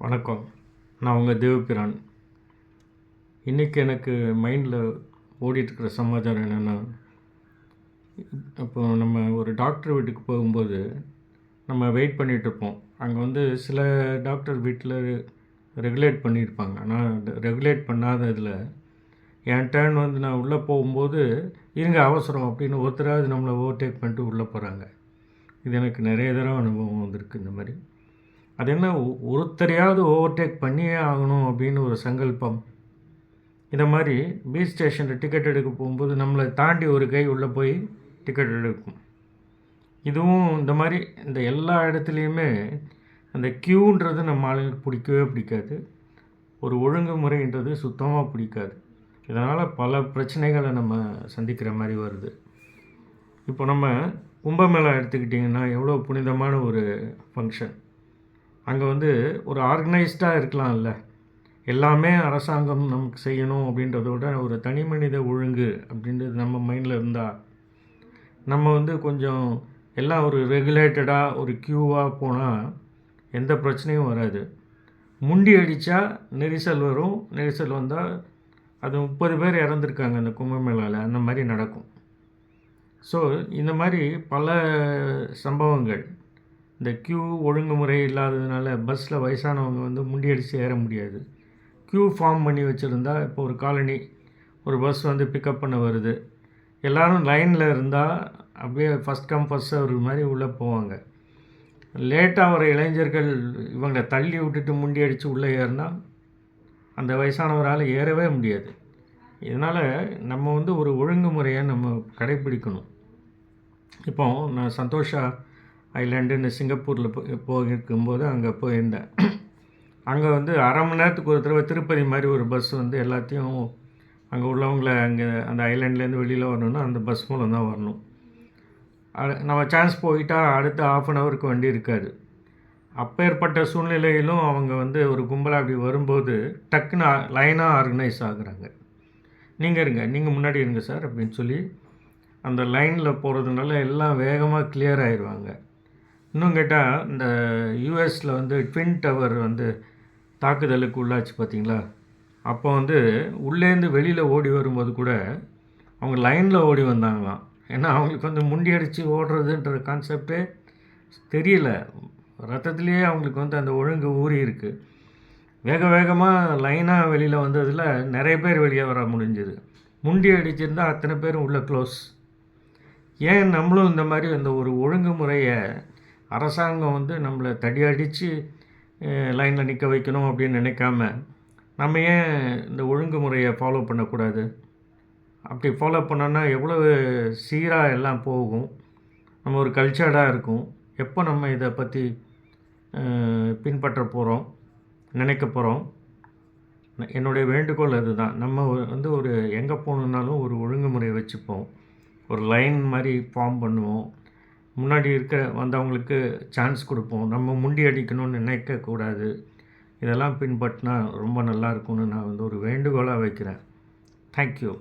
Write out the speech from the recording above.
வணக்கம். நான் உங்கள் தேவபிரான். இன்றைக்கி எனக்கு மைண்டில் ஓடிட்டுருக்கிற சமாச்சாரம் என்னென்னா இப்போ நம்ம ஒரு டாக்டர் வீட்டுக்கு போகும்போது நம்ம வெயிட் பண்ணிகிட்ருப்போம் அங்கே வந்து சில டாக்டர் வீட்டில் ரெகுலேட் பண்ணியிருப்பாங்க. ஆனால் ரெகுலேட் பண்ணாத இதில் என் டேர்ன் வந்து நான் உள்ளே போகும்போது இருங்க அவசரம் அப்படின்னு ஒருத்தராவது நம்மளை ஓவர்டேக் பண்ணிட்டு உள்ளே போகிறாங்க இது எனக்கு நிறைய தடவை அனுபவம் வந்திருக்கு இந்த மாதிரி. அது என்ன ஒருத்தரையாவது ஓவர்டேக் பண்ணியே ஆகணும் அப்படின்னு ஒரு சங்கல்பம். இதை மாதிரி பி ஸ்டேஷனில் டிக்கெட் எடுக்க போகும்போது நம்மளை தாண்டி ஒரு கை உள்ளே போய் டிக்கெட் எடுக்கும். இதுவும் இந்த மாதிரி இந்த எல்லா இடத்துலையுமே அந்த க்யூன்றது நம்ம ஆளுங்களுக்கு பிடிக்கவே பிடிக்காது. ஒரு ஒழுங்குமுறைன்றது சுத்தமாக பிடிக்காது. இதனால் பல பிரச்சனைகளை நம்ம சந்திக்கிற மாதிரி வருது. இப்போ நம்ம கும்பமேளா எடுத்துக்கிட்டிங்கன்னா எவ்வளோ புனிதமான ஒரு ஃபங்க்ஷன் அங்கே வந்து ஒரு ஆர்கனைஸ்டாக இருக்கலாம்ல. எல்லாமே அரசாங்கம் நமக்கு செய்யணும் அப்படின்றத விட ஒரு தனி மனித ஒழுங்கு அப்படின்றது நம்ம மைண்டில் இருந்தால் நம்ம வந்து கொஞ்சம் எல்லாம் ஒரு ரெகுலேட்டடாக ஒரு க்யூவாக போனால் எந்த பிரச்சனையும் வராது. முண்டி அடித்தா நெரிசல் வரும். நெரிசல் வந்தால் அது முப்பது பேர் இறந்துருக்காங்க அந்த கும்பமேளாவில் அந்த மாதிரி நடக்கும். ஸோ இந்த மாதிரி பல சம்பவங்கள். இந்த க்யூ ஒழுங்குமுறை இல்லாததுனால பஸ்ஸில் வயசானவங்க வந்து முண்டி அடித்து ஏற முடியாது. க்யூ ஃபார்ம் பண்ணி வச்சுருந்தா இப்போ ஒரு காலனி ஒரு பஸ் வந்து பிக்கப் பண்ண வருது. எல்லோரும் லைனில் இருந்தால் அப்படியே ஃபஸ்ட் கம் ஃபஸ்ட் சர்வ் மாதிரி உள்ளே போவாங்க. லேட்டாக வர இளைஞர்கள் இவங்களை தள்ளி விட்டுட்டு முண்டி அடித்து உள்ளே ஏறினா அந்த வயசானவரால் ஏறவே முடியாது. இதனால் நம்ம வந்து ஒரு ஒழுங்குமுறையை நம்ம கடைப்பிடிக்கணும். இப்போ நான் சந்தோஷா ஐலாண்டுன்னு சிங்கப்பூரில் போய் போயிருக்கும்போது அங்கே போயிருந்தேன். அங்கே வந்து அரை மணி நேரத்துக்கு ஒரு தடவை திருப்பதி மாதிரி ஒரு பஸ் வந்து எல்லாத்தையும் அங்கே உள்ளவங்கள அங்கே அந்த ஐலாண்ட்லேருந்து வெளியில் வரணும்னா அந்த பஸ் மூலம் தான் வரணும். நம்ம சான்ஸ் போயிட்டால் அடுத்த ஆஃப் அன் ஹவருக்கு வண்டி இருக்காது. அப்பேற்பட்ட சூழ்நிலையிலும் அவங்க வந்து ஒரு கும்பலாக அப்படி வரும்போது டக்குன்னு லைனாக ஆர்கனைஸ் ஆகுறாங்க. நீங்கள் இருங்க நீங்கள் முன்னாடி இருங்க சார் அப்படின்னு சொல்லி அந்த லைனில் போகிறதுனால எல்லாம் வேகமாக கிளியர் ஆயிடுவாங்க இன்னும் கேட்டால் இந்த யூஎஸில் வந்து ட்வின் டவர் வந்து தாக்குதலுக்கு உள்ளாச்சு பார்த்தீங்களா அப்போ வந்து உள்ளேருந்து வெளியில் ஓடி வரும்போது கூட அவங்க லைனில் ஓடி வந்தாங்களாம். ஏன்னா அவங்களுக்கு வந்து முண்டி அடித்து ஓடுறதுன்ற கான்செப்டே தெரியல. ரத்தத்துலேயே அவங்களுக்கு வந்து அந்த ஒழுங்கு ஊறி இருக்குது வேக வேகமாக லைனாக வெளியில் வந்ததில் நிறைய பேர் வெளியே வர முடிஞ்சது. முண்டி அடிச்சிருந்தா அத்தனை பேரும் உள்ள க்ளோஸ் ஏன் நம்மளும் இந்த மாதிரி அந்த ஒரு ஒழுங்குமுறையை அரசாங்கம் வந்து நம்மளை தடி அடித்து லைனில் நிற்க வைக்கணும் அப்படின்னு நினைக்காம நம்ம ஏன் இந்த ஒழுங்குமுறையை ஃபாலோ பண்ணக்கூடாது? அப்படி ஃபாலோ பண்ணோன்னா எவ்வளவு சீராக எல்லாம் போகும். நம்ம ஒரு கல்ச்சர்டாக இருக்கும். எப்போ நம்ம இதை பற்றி பின்பற்ற போகிறோம் நினைக்க போகிறோம் என்னுடைய வேண்டுகோள் அதுதான். நம்ம வந்து ஒரு எங்கே போகணுன்னாலும் ஒரு ஒழுங்குமுறை வச்சுப்போம். ஒரு லைன் மாதிரி ஃபார்ம் பண்ணுவோம். முன்னாடி இருக்க வந்தவங்களுக்கு சான்ஸ் கொடுப்போம். நம்ம முண்டி அடிக்கணும்னு நினைக்கக்கூடாது. இதெல்லாம் பின்பற்றினா ரொம்ப நல்லா இருக்கும்னு நான் வந்து ஒரு வேண்டுகோளாக வைக்கிறேன். தேங்க்யூ